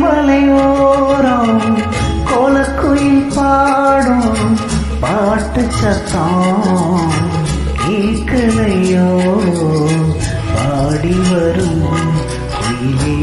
மலையோரம் கோலக்குயில் பாடும் பாட்டு சத்தம் கேட்கலையோ பாடி வரும் உயிரே